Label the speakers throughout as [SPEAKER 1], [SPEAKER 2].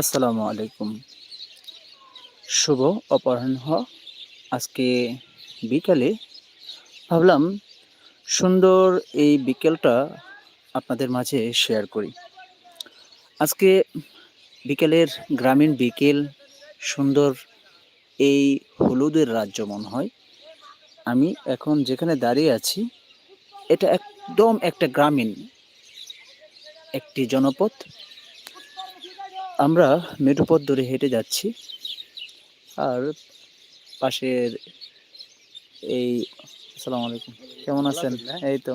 [SPEAKER 1] আসসালামু আলাইকুম। শুভ অপরাহ্ন। আজকে বিকালে ভাবলাম সুন্দর এই বিকেলটা আপনাদের মাঝে শেয়ার করি। আজকে বিকেলের গ্রামীণ বিকেল, সুন্দর এই হলুদের রাজ্য মনে হয়। আমি এখন যেখানে দাঁড়িয়ে আছি, এটা একদম একটা গ্রামীণ, একটি জনপদ। আমরা মেঠোপথ ধরে হেঁটে যাচ্ছি। আর পাশের এই আসসালামু আলাইকুম। কেমন আছেন? এই তো।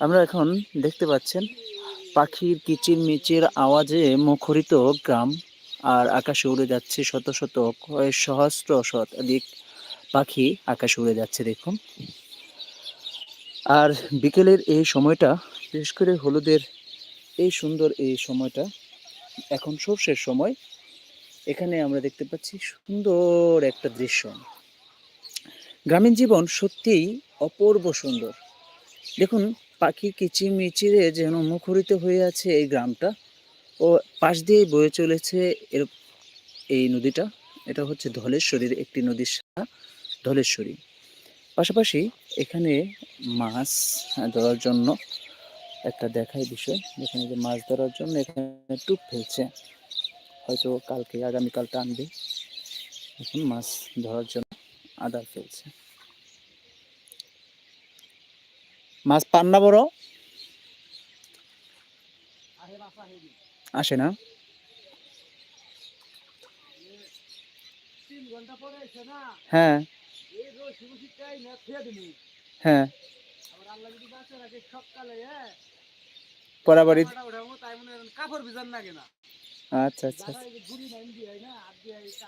[SPEAKER 1] আমরা এখন দেখতে পাচ্ছেন পাখির কিচির মিচির আওয়াজে মুখরিত গ্রাম আর আকাশে উড়ে যাচ্ছে শত শত কয়েক সহস্র শতাধিক পাখি আকাশে উড়ে যাচ্ছে দেখুন। আর বিকেলের এই সময়টা বিশেষ করে হলুদের এই সুন্দর এই সময়টা এখন সর্ষের সময়। এখানে আমরা দেখতে পাচ্ছি সুন্দর একটা দৃশ্য। গ্রামীণ জীবন সত্যিই অপূর্ব সুন্দর। দেখুন, পাখি কিচিমিচিরে যেন মুখরিত হয়ে আছে এই গ্রামটা। ও পাশ দিয়ে বয়ে চলেছে এর এই নদীটা। এটা হচ্ছে ধলেশ্বরীর একটি নদীর ধলেশ্বরী। পাশাপাশি এখানে মাছ ধরার জন্য একটা দেখাই বিষয়। যেখানে যে মাছ ধরার জন্য এখানে টুপ ফেলছে। হয়তো কালকে আগামীকাল টানবে এখন মাছ ধরার জন্য আদার ফেলছে। মাছ পান না বড়? আসে না? হ্যাঁ। হ্যাঁ। পরাবাড়ি আচ্ছা আচ্ছা।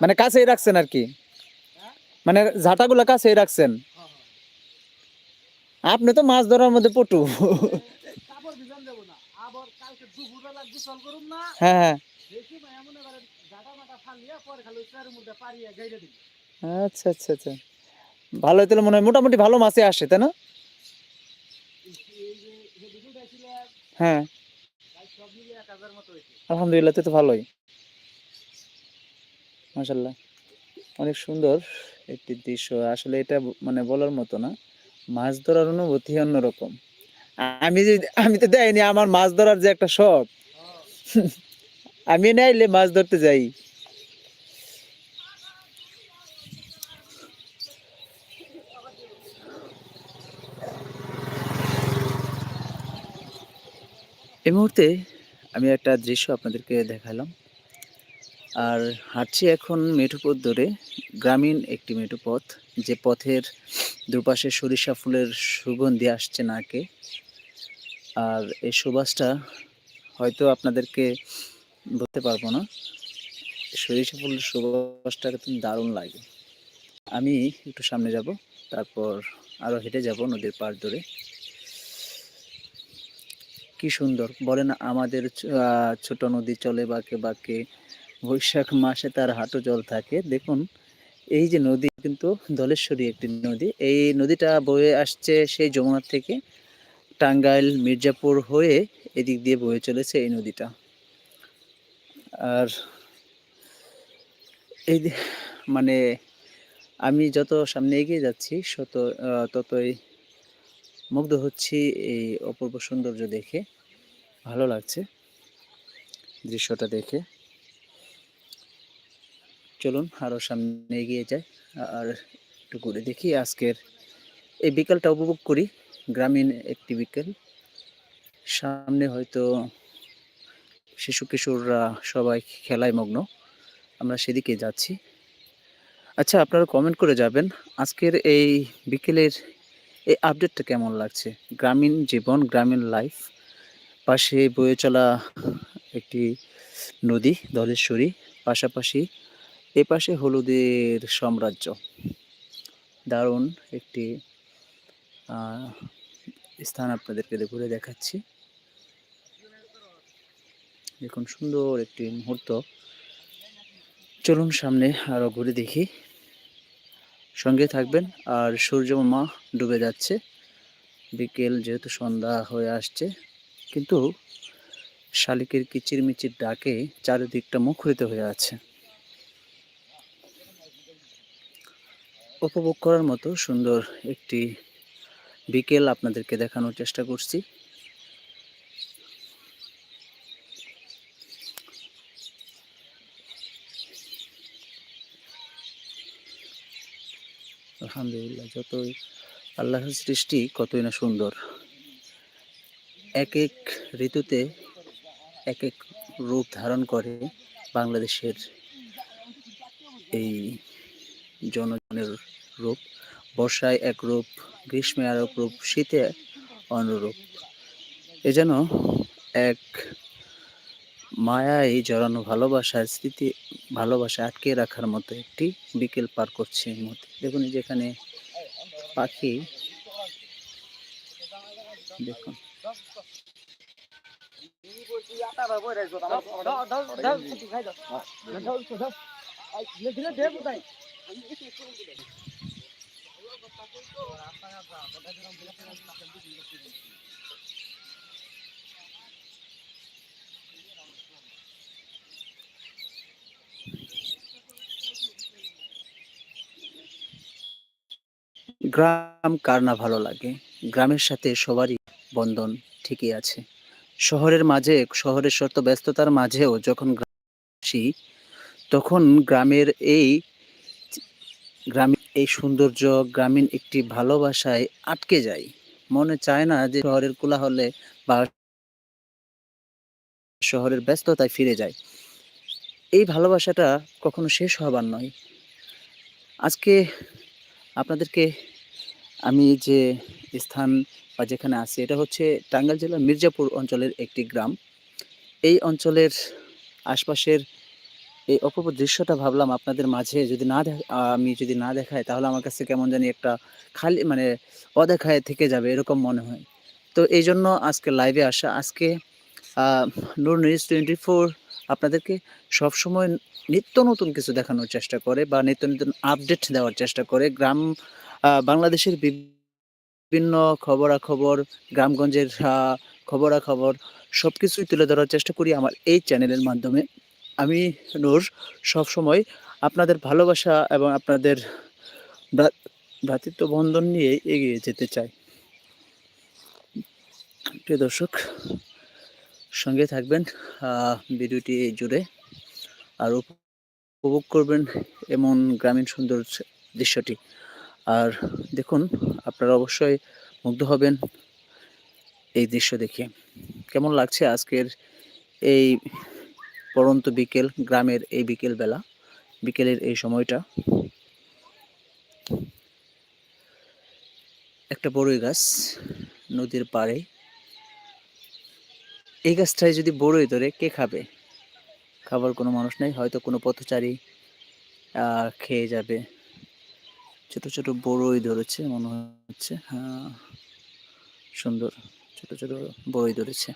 [SPEAKER 1] মানে কাছেই রাখছেন আর কি?
[SPEAKER 2] হ্যাঁ?
[SPEAKER 1] মানে ঝাঁটাগুলো কাছেই রাখছেন?
[SPEAKER 2] হ্যাঁ, হ্যাঁ।
[SPEAKER 1] আপনি তো মাছ ধরার মধ্যে পটু। হ্যাঁ আচ্ছা আচ্ছা আচ্ছা। ভালো তাহলে মনে হয় মোটামুটি ভালো মাছই আসে তাই না
[SPEAKER 2] এই যে হেডিকে উঠাইছিল
[SPEAKER 1] হ্যাঁ। আলহামদুলিল্লাহ তো ভালোই। মাশাল্লাহ অনেক সুন্দর একটি দৃশ্য। আসলে এটা মানে বলার মতো না। মাছ ধরার অনুভূতি অন্যরকম। আমি যে আমি তো দেয়নি আমার মাছ ধরার যে একটা শখ।
[SPEAKER 2] হ্যাঁ।
[SPEAKER 1] আমি নাইলে মাছ ধরতে যাই। এই মুহূর্তে আমি একটা দৃশ্য আপনাদেরকে দেখালাম। আর হাঁটছি এখন মেঠোপথ ধরে, গ্রামীণ একটি মেঠোপথ যে পথের দুপাশে সরিষা ফুলের সুগন্ধি আসছে নাকে। আর এই সুবাসটা হয়তো আপনাদেরকে বলতে পারব না। সরিষা ফুলের সুবাসটা একদম দারুণ লাগে। আমি একটু সামনে যাব, তারপর আরও হেঁটে যাব নদীর পাড় ধরে। কি সুন্দর। বলেন আমাদের ছোট নদী চলে বাঁকে বাঁকে বৈশাখ মাসে তার হাঁটু জল থাকে। দেখুন, এই যে নদী কিন্তু ধলেশ্বরী একটি নদী। এই নদীটা বয়ে আসছে সেই যমুনা থেকে টাঙ্গাইল, মির্জাপুর হয়ে এদিক দিয়ে বয়ে চলেছে এই নদীটা। আর এই মানে আমি যত সামনে এগিয়ে যাচ্ছি, শত ততই মুগ্ধ হচ্ছি এই অপূর্ব সৌন্দর্য দেখে। ভালো লাগছে দৃশ্যটা দেখে। চলুন আরও সামনে এগিয়ে যাই। আর একটু ঘুরে দেখি আজকের এই বিকালটা উপভোগ করি। গ্রামীণ একটি বিকেল। সামনে হয়তো শিশু কিশোররা সবাই খেলায় মগ্ন। আমরা সেদিকে যাচ্ছি। আচ্ছা আপনারা কমেন্ট করে যাবেন আজকের এই বিকেলের এই আপডেটটা কেমন লাগছে? গ্রামীণ জীবন, গ্রামীণ লাইফ পাশে বয়ে চলা একটি নদী, ধলেশ্বরী, পাশাপাশি এ পাশে হলুদের সাম্রাজ্য। দারুণ একটি স্থান আপনাদেরকে ঘুরে দেখাচ্ছি। দেখুন সুন্দর একটি মুহূর্ত। চলুন সামনে আরও ঘুরে দেখি। সঙ্গে থাকবেন। আর সূর্য মা ডুবে যাচ্ছে। বিকেল যেহেতু সন্ধ্যা হয়ে আসছে, কিন্তু শালিকের কিচিরমিচির ডাকে চারিদিকটা মুখরিত হয়ে আছে। উপভোগ করার মতো সুন্দর একটি বিকেল আপনাদেরকে দেখানোর চেষ্টা করছি। আলহামদুলিল্লাহ, যতই আল্লাহর সৃষ্টি কতই না সুন্দর। এক এক ঋতুতে এক এক রূপ ধারণ করে বাংলাদেশের এই জনগণের রূপ। বর্ষায় এক রূপ, গ্রীষ্মে আর এক রূপ, শীতে অনুরূপ এ যেন এক মায়ায় জড়ানো, ভালোবাসার স্মৃতি ভালোবাসা আটকে রাখার মতো একটি বিকেল পার করছে এই মুহূর্তে। দেখুন যেখানে পাখি। দেখুন। গ্রাম কার না ভালো লাগে? গ্রামের সাথে সবারই বন্ধন ঠিকই আছে। শহরের মাঝে, শহরের শর্ত ব্যস্ততার মাঝেও যখন গ্রামে আসি তখন গ্রামের এই গ্রামীণ এই সৌন্দর্য, গ্রামীণ একটি ভালোবাসায় আটকে যায়। মনে চায় না যে শহরের কোলাহলে বা শহরের ব্যস্ততায় ফিরে যায়। এই ভালোবাসাটা কখনো শেষ হবার নয়। আজকে আপনাদেরকে আমি যে স্থান বা যেখানে আছি, এটা হচ্ছে টাঙ্গাইল জেলার মির্জাপুর অঞ্চলের একটি গ্রাম। এই অঞ্চলের আশপাশের এই অপূর্ব দৃশ্যটা ভাবলাম আপনাদের মাঝে। যদি না আমি যদি না দেখাই, তাহলে আমার কাছে কেমন জানি একটা খালি মানে অদেখায় থেকে যাবে, এরকম মনে হয়। তো এই জন্য আজকে লাইভে আসা, আজকে নূর নিউজ টোয়েন্টি ফোর আপনাদেরকে সবসময় নিত্য নতুন কিছু দেখানোর চেষ্টা করে বা নিত্য নতুন আপডেট দেওয়ার চেষ্টা করে। গ্রাম বাংলাদেশের বিভিন্ন খবরাখবর, গ্রামগঞ্জের খবরাখবর সব কিছুই তুলে ধরার চেষ্টা করি আমার এই চ্যানেলের মাধ্যমে। আমি নূর, সবসময় আপনাদের ভালোবাসা এবং আপনাদের ভ্রা- ভ্রাতৃত্ব বন্ধন নিয়ে এগিয়ে যেতে চাই। প্রিয় দর্শক, সঙ্গে থাকবেন ভিডিওটি জুড়ে। আর উপভোগ করবেন এমন গ্রামীণ সুন্দর দৃশ্যটি। আর দেখুন, আপনারা অবশ্যই মুগ্ধ হবেন এই দৃশ্য দেখে। কেমন লাগছে আজকের এই পরন্ত বিকেল, গ্রামের এই বিকেল বেলা বিকেলের এই সময়টা? একটা বড়ই গাছ নদীর পাড়ে। এই গাছটায় যদি বড়ই ধরে কে খাবে? খাবার কোনো মানুষ নেই, হয়তো কোনো পথচারী খেয়ে যাবে। ছোট ছোট বড়ই ধরেছে, মনে হচ্ছে। হ্যাঁ সুন্দর, ছোট ছোট বড়ই ধরেছে।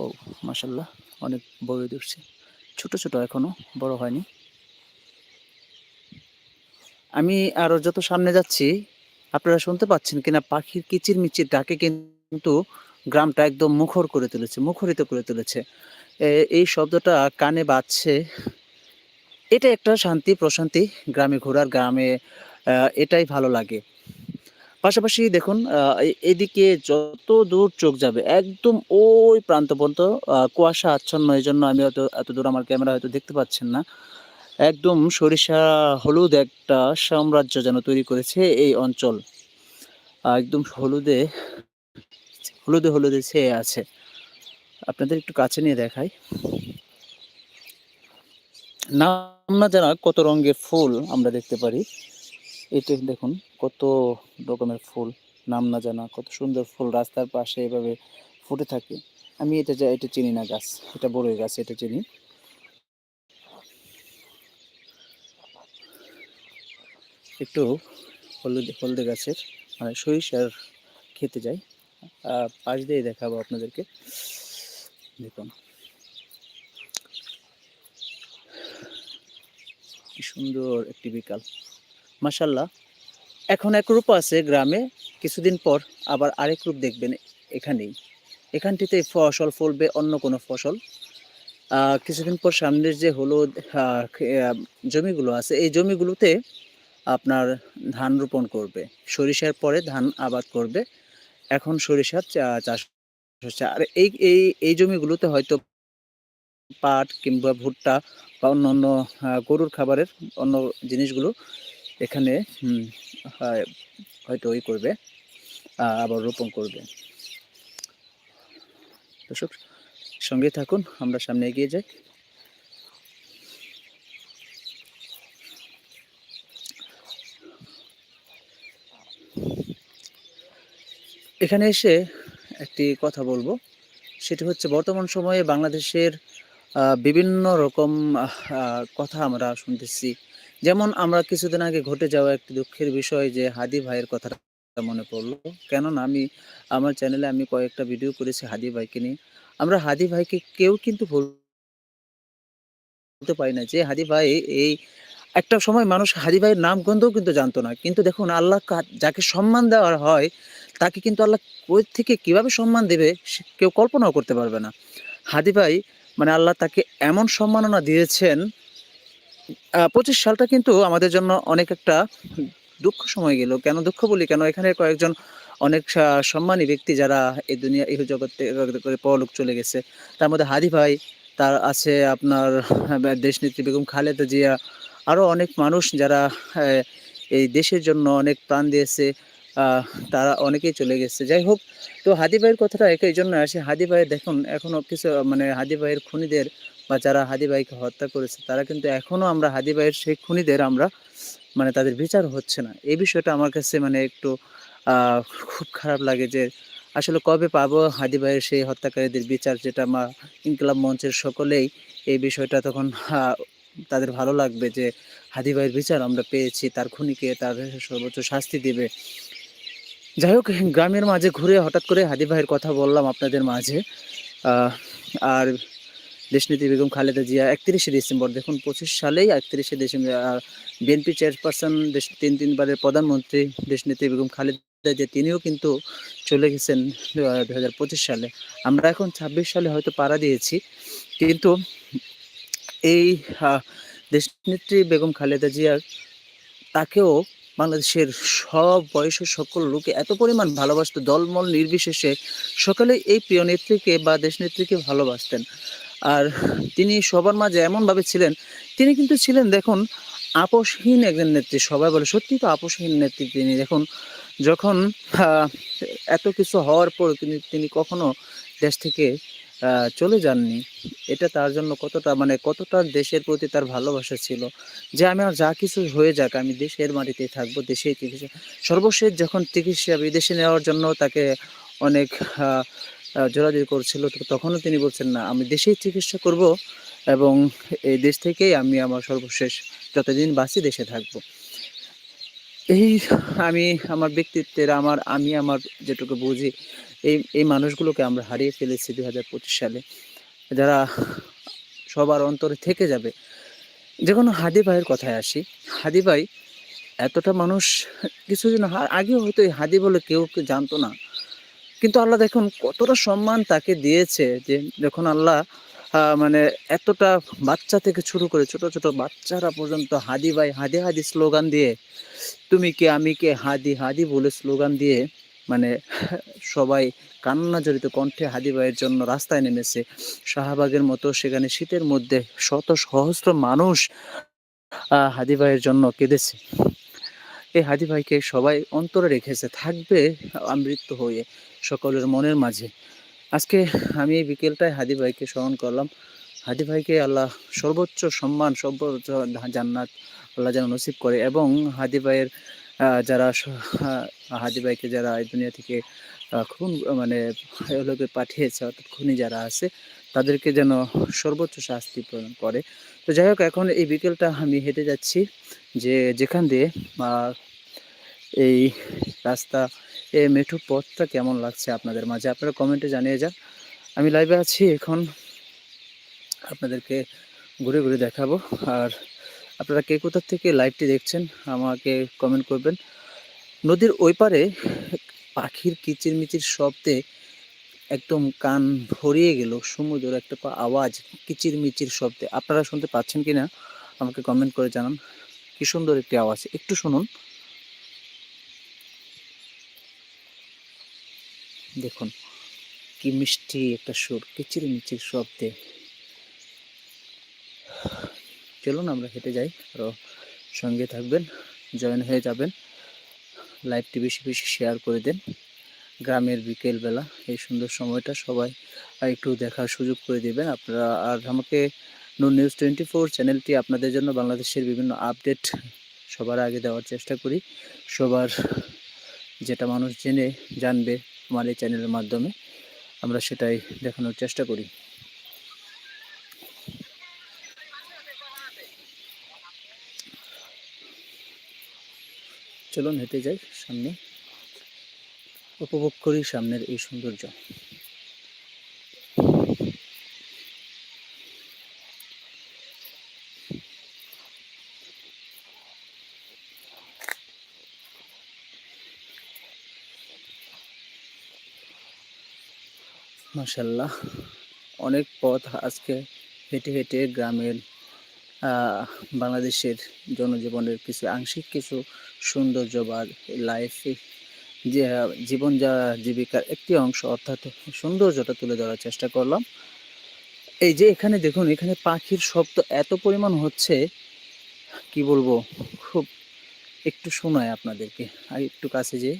[SPEAKER 1] ও মাসাল্লাহ অনেক বড়ই ধরছে। ছোট ছোট এখনও, বড় হয়নি। আমি আরও যত সামনে যাচ্ছি, আপনারা শুনতে পাচ্ছেন কিনা, পাখির কিচির মিচির ডাকে কিন্তু গ্রামটা একদম মুখর করে তুলেছে, মুখরিত করে তুলেছে। এই শব্দটা কানে বাজছে এটা একটা শান্তি প্রশান্তি গ্রামে ঘোরার গ্রামে এটাই ভালো লাগে। পাশাপাশি দেখুন এদিকে যত দূর চোখ যাবে, একদম ওই প্রান্ত পর্যন্ত কুয়াশা আচ্ছন্ন এই জন্য আমি হয়তো এত দূর আমার ক্যামেরা হয়তো দেখতে পাচ্ছেন না। একদম সরিষা, হলুদ একটা সাম্রাজ্য যেন তৈরি করেছে এই অঞ্চল। একদম হলুদে হলুদে হলুদে ছেয়ে আছে। আপনাদের একটু কাছে নিয়ে দেখাই। নাম না জানা কত রঙের ফুল আমরা দেখতে পারি। এটা দেখুন, কত রকমের ফুল, নাম না জানা, কত সুন্দর ফুল রাস্তার পাশে এভাবে ফুটে থাকে। আমি এটা যা, এটা চিনি না গাছ, এটা বড়ই গাছ, এটা চিনি। একটু হলুদ, হলদে গাছের মানে সরিষার খেতে যাই। পাশ দিয়ে দেখাবো আপনাদেরকে। দেখুন। সুন্দর একটি বিকাল। মাসাল্লাহ এখন এক রূপ আছে গ্রামে কিছুদিন পর আবার আরেক রূপ দেখবেন এখানেই। এখানটিতে ফসল ফলবে অন্য কোনো ফসল। কিছুদিন পর সামনের যে আহ, জমিগুলো আছে এই জমিগুলোতে আপনার ধান রোপণ করবে। সরিষার পরে ধান আবাদ করবে। এখন সরিষার চাষ হচ্ছে। আর এই এই জমিগুলোতে হয়তো পাট কিংবা ভুট্টা বা অন্য অন্য গরুর খাবারের অন্য জিনিসগুলো এখানে হয়- হয়তো ওই করবে আবার রোপণ করবে। দর্শক, সঙ্গে থাকুন, আমরা সামনে এগিয়ে যাই। এখানে এসে একটি কথা বলব। সেটি হচ্ছে বর্তমান সময়ে বাংলাদেশের বিভিন্ন রকম কথা আমরা শুনতেছি। যেমন আমরা কিছুদিন আগে ঘটে যাওয়া একটি দুঃখের বিষয় যে হাদি ভাইয়ের কথাটা মনে পড়ল। কেননা আমি, আমার চ্যানেলে আমি কয়েকটা ভিডিও করেছি হাদি ভাইকে নিয়ে। আমরা হাদি ভাইকে কেউ কিন্তু বলতে পারি না যে হাদি ভাই এই, একটা সময় মানুষ হাদি ভাইয়ের নাম গন্ধও কিন্তু জানতো না। কিন্তু দেখুন, আল্লাহ যাকে সম্মান দেওয়া হয়, তাকে কিন্তু আল্লাহ কই থেকে কীভাবে সম্মান দেবে কেউ কল্পনাও করতে পারবে না। হাদি ভাই মানে আল্লাহ তাকে এমন সম্মাননা দিয়েছেন পঁচিশ সালটা কিন্তু আমাদের জন্য অনেক একটা দুঃখ সময় গেল। কেন দুঃখ বলি? কেন এখানে কয়েকজন অনেক সম্মানী ব্যক্তি যারা এই দুনিয়া, এই জগতে করে পরলোক চলে গেছে। তার মধ্যে হাদি ভাই, তার আছে আপনার দেশনেত্রী বেগম খালেদা জিয়া। আরও অনেক মানুষ যারা এই দেশের জন্য অনেক প্রাণ দিয়েছে। তারা অনেকেই চলে গেছে। যাই হোক, তো হাদি ভাইয়ের কথাটা এই জন্য আসে, হাদি ভাই দেখুন এখনও কিছু মানে হাদি ভাইয়ের খুনিদের বা যারা হাদি ভাইকে হত্যা করেছে, তারা কিন্তু এখনও আমরা হাদি ভাইয়ের সেই খুনিদের আমরা মানে তাদের বিচার হচ্ছে না। এই বিষয়টা আমার কাছে মানে একটু খুব খারাপ লাগে যে আসলে কবে পাবো হাদি ভাইয়ের সেই হত্যাকারীদের বিচার, যেটা মা ইনকলাব মঞ্চের সকলেই এই বিষয়টা তখন তাদের ভালো লাগবে যে হাদি ভাইয়ের বিচার আমরা পেয়েছি, তার খুনিকে তার সর্বোচ্চ শাস্তি দিবে। যাই হোক গ্রামের মাঝে ঘুরে হঠাৎ করে হাদি ভাইয়ের কথা বললাম আপনাদের মাঝে। আর দেশনীতি বেগম খালেদা জিয়া একত্রিশে ডিসেম্বর, দেখুন পঁচিশ সালেই একত্রিশে ডিসেম্বর, আর বিএনপি চেয়ারপারসন দেশ, তিন তিনবারের প্রধানমন্ত্রী দেশনীতি বেগম খালেদা জিয়া, তিনিও কিন্তু চলে গেছেন দু হাজার পঁচিশ সালে। আমরা এখন ছাব্বিশ সালে হয়তো পাড়া দিয়েছি, কিন্তু এই দেশনেত্রী বেগম খালেদা জিয়ার তাকেও বাংলাদেশের সব বয়সের সকল লোকে এত পরিমাণ ভালোবাসতো, দলমল নির্বিশেষে সকলেই এই প্রিয় নেত্রীকে বা দেশনেত্রীকে ভালোবাসতেন। আর তিনি সবার মাঝে এমনভাবে ছিলেন, তিনি কিন্তু ছিলেন দেখুন আপোষহীন একজন নেত্রী, সবাই বলে সত্যি তো আপোষহীন নেত্রী তিনি। দেখুন, যখন এত কিছু হওয়ার পর তিনি তিনি কখনো দেশ থেকে চলে যাননি। এটা তার জন্য কতটা মানে কতটা দেশের প্রতি তার ভালোবাসা ছিল যে আমি আর যা কিছু হয়ে যাক আমি দেশের মাটিতেই থাকব দেশেই চিকিৎসা। সর্বশেষ যখন চিকিৎসা বিদেশে নেওয়ার জন্য তাকে অনেক আহ, করছিল তখনও তিনি বলছেন না আমি দেশেই চিকিৎসা করব এবং এই দেশ থেকেই আমি আমার সর্বশেষ যতদিন বাঁচি দেশে থাকব। এই আমি, আমার ব্যক্তিত্বের, আমার, আমি আমার যেটুকু বুঝি, এই এই মানুষগুলোকে আমরা হারিয়ে ফেলেছি দু হাজার পঁচিশ সালে। যারা সবার অন্তরে থেকে যাবে। যে কোনো হাদি ভাইয়ের কথায় আসি, হাদি ভাই এতটা মানুষ কিছুদিন হা- আগেও হয়তো এই হাদি বলে কেউ জানতো না। কিন্তু আল্লাহ দেখুন কতটা সম্মান তাকে দিয়েছে যে, যখন আল্লাহ মানে এতটা বাচ্চা থেকে শুরু করে ছোট ছোট বাচ্চারা পর্যন্ত হাদি ভাই, হাদি হাদি স্লোগান দিয়ে, তুমি কে, আমি কে, হাদি হাদি বলে স্লোগান দিয়ে মানে সবাই কান্না জড়িত কণ্ঠে হাদি ভাইয়ের জন্য রাস্তায় নেমেছে। শাহবাগের মতো সেখানে শীতের মধ্যে শত সহস্র মানুষ হাদি ভাইয়ের জন্য কেঁদেছে। এই হাদি ভাইকে সবাই অন্তরে রেখেছে, থাকবে আমৃত্য হয়ে সকলের মনের মাঝে। আজকে আমি এই বিকেলটায় হাদি ভাইকে স্মরণ করলাম। হাদি ভাইকে আল্লাহ সর্বোচ্চ সম্মান, সর্বোচ্চ জান্নাত আল্লাহ যেন নসিব করে এবং হাদি ভাইয়ের যারা হাদি ভাইকে যারা এই দুনিয়া থেকে খুন মানে এগুলোকে পাঠিয়েছে, অর্থাৎ খুনি যারা আছে, তাদেরকে যেন সর্বোচ্চ শাস্তি প্রদান করে। তো যাই হোক, এখন এই বিকেলটা আমি হেঁটে যাচ্ছি যে, যেখান দিয়ে এই রাস্তা, এই মেঠু পথটা কেমন লাগছে আপনাদের মাঝে? আপনারা কমেন্টে জানিয়ে যান। আমি লাইভে আছি এখন। আপনাদেরকে ঘুরে ঘুরে দেখাবো। আর আপনারা কে কোথার থেকে লাইভটি দেখছেন, আমাকে কমেন্ট করবেন। নদীর ওই পারে পাখির কিচিরমিচির শব্দে একদম কান ভরিয়ে গেল, সমুদ্রের একটা আওয়াজ কিচির মিচির শব্দে। আপনারা শুনতে পাচ্ছেন কিনা, আমাকে কমেন্ট করে জানান। কি সুন্দর একটি আওয়াজ। একটু শুনুন। দেখুন, কি মিষ্টি একটা সুর, কিচির মিচির শব্দে। চলুন আমরা হেঁটে যাই আরও সঙ্গে থাকবেন, জয়েন হয়ে যাবেন। লাইভটি বেশি বেশি শেয়ার করে দেন। গ্রামের বিকেলবেলা, এই সুন্দর সময়টা সবাই একটু দেখার সুযোগ করে দিবেন। আপনারা, আর আমাকে নো নিউজ টোয়েন্টি ফোর চ্যানেলটি আপনাদের জন্য বাংলাদেশের বিভিন্ন আপডেট সবার আগে দেওয়ার চেষ্টা করি। সবার, যেটা মানুষ জেনে, জানবে আমার এই চ্যানেলের মাধ্যমে আমরা সেটাই দেখানোর চেষ্টা করি। চলুন হেঁটে যাই সামনে। উপভোগ করি সামনের এই সৌন্দর্য। মাশাল্লাহ অনেক পথ আজকে হেঁটে হেঁটে গ্রামের বাংলাদেশের জনজীবনের কিছু আংশিক কিছু সৌন্দর্য বা লাইফ যে, জীবন যা, জীবিকার একটি অংশ অর্থাৎ সৌন্দর্যটা তুলে ধরার চেষ্টা করলাম। এই যে এখানে দেখুন, এখানে পাখির শব্দ এত পরিমাণ হচ্ছে, কি বলব? খুব একটু শোনায় আপনাদেরকে। আর একটু কাছে যে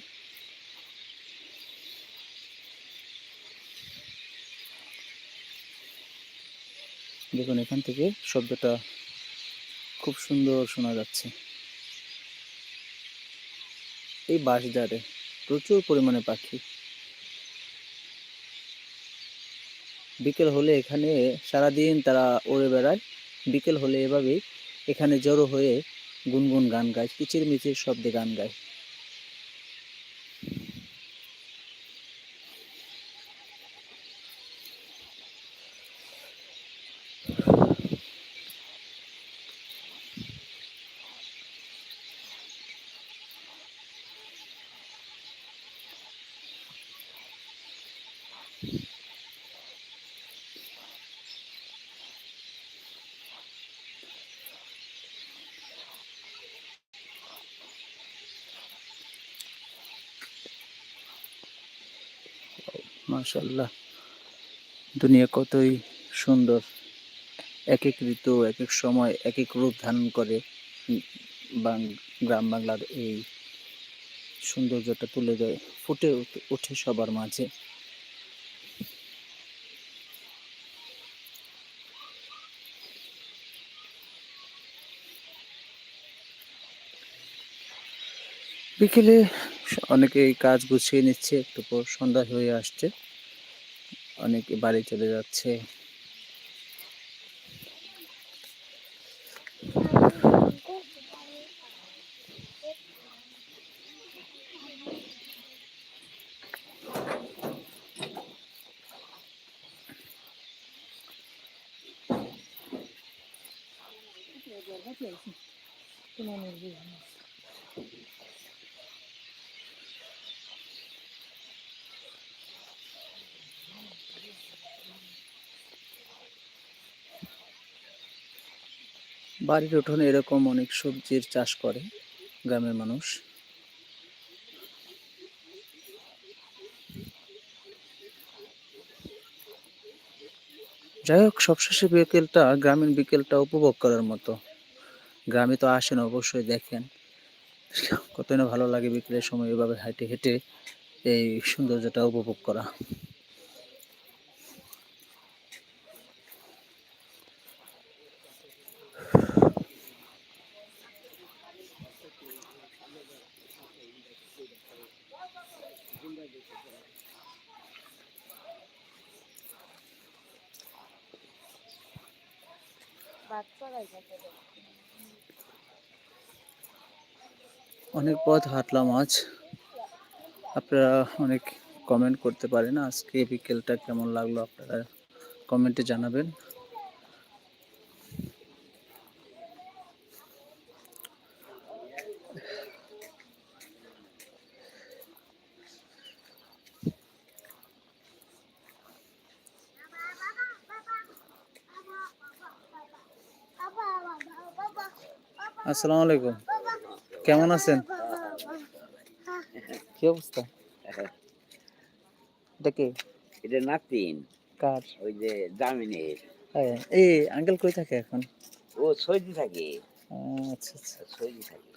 [SPEAKER 1] দেখুন, এখান থেকে শব্দটা খুব সুন্দর শোনা যাচ্ছে। এই বাঁশঝাড়ে প্রচুর পরিমাণে পাখি। বিকেল হলে এখানে সারাদিন তারা উড়ে বেড়ায়। বিকেল হলে এভাবেই এখানে জড়ো হয়ে গুনগুন গান গায় কিচির মিচির শব্দে গান গায়। মাশাল্লাহ দুনিয়া কতই সুন্দর। এক এক ঋতু এক এক সময় এক এক রূপ ধারণ করে গ্রাম বাংলার এই সৌন্দর্যটা তুলে দেয়, ফুটে ওঠে সবার মাঝে। বিকেলে অনেকে কাজ গুছিয়ে নিচ্ছে, একটু পর সন্ধ্যা হয়ে আসছে। অনেকে বাড়ি চলে যাচ্ছে। বাড়ির উঠোনে এরকম অনেক সবজির চাষ করে গ্রামের মানুষ। যাই হোক, সবশেষে বিকেলটা, গ্রামীণ বিকেলটা উপভোগ করার মতো। গ্রামে তো আসেন, অবশ্যই দেখেন। কতই না ভালো লাগে বিকেলের সময় এভাবে হেঁটে হেঁটে এই সৌন্দর্যটা উপভোগ করা। অনেক পথ হাঁটলাম আজ। আপনারা অনেক কমেন্ট করতে পারেন। আজকে বিকেলটা কেমন লাগল আপনারা কমেন্টে জানাবেন। আসসালামু আলাইকুম। কেমন আছেন? কি অবস্থা? এটা কে?
[SPEAKER 3] এটা নাতিন।
[SPEAKER 1] কার?
[SPEAKER 3] ওই যে জামিনের।
[SPEAKER 1] হ্যাঁ, এই আঙ্কেল কই থাকে এখন?
[SPEAKER 3] ও সৌদি থাকে।
[SPEAKER 1] আচ্ছা আচ্ছা।
[SPEAKER 3] সৌদি থাকে।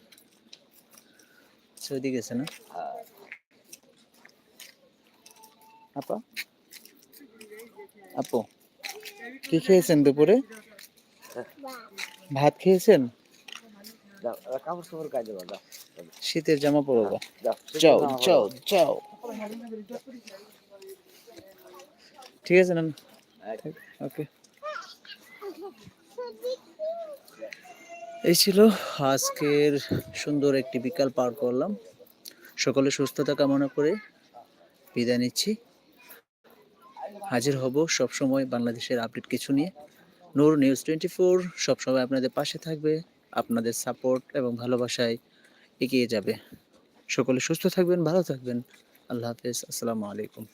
[SPEAKER 1] সৌদি গেছে না?
[SPEAKER 3] হ্যাঁ।
[SPEAKER 1] আপা? আপু কি খেয়েছেন দুপুরে? ভাত খেয়েছেন? শীতের জামা পরবো।
[SPEAKER 3] যাও,
[SPEAKER 1] চাও চাও চাও। ঠিক আছে না
[SPEAKER 3] আচ্ছা।
[SPEAKER 1] ওকে। এই ছিল আজকের সুন্দর একটি বিকাল পার করলাম। সকলে সুস্থতা কামনা করে বিদায় নিচ্ছি। হাজির হব সবসময় বাংলাদেশের আপডেট কিছু নিয়ে। নূর নিউজ টোয়েন্টি ফোর সবসময় আপনাদের পাশে থাকবে। আপনাদের সাপোর্ট এবং ভালোবাসায় এগিয়ে যাবে। সকলে সুস্থ থাকবেন, ভালো থাকবেন। আল্লাহ হাফেজ। আসসালামু আলাইকুম।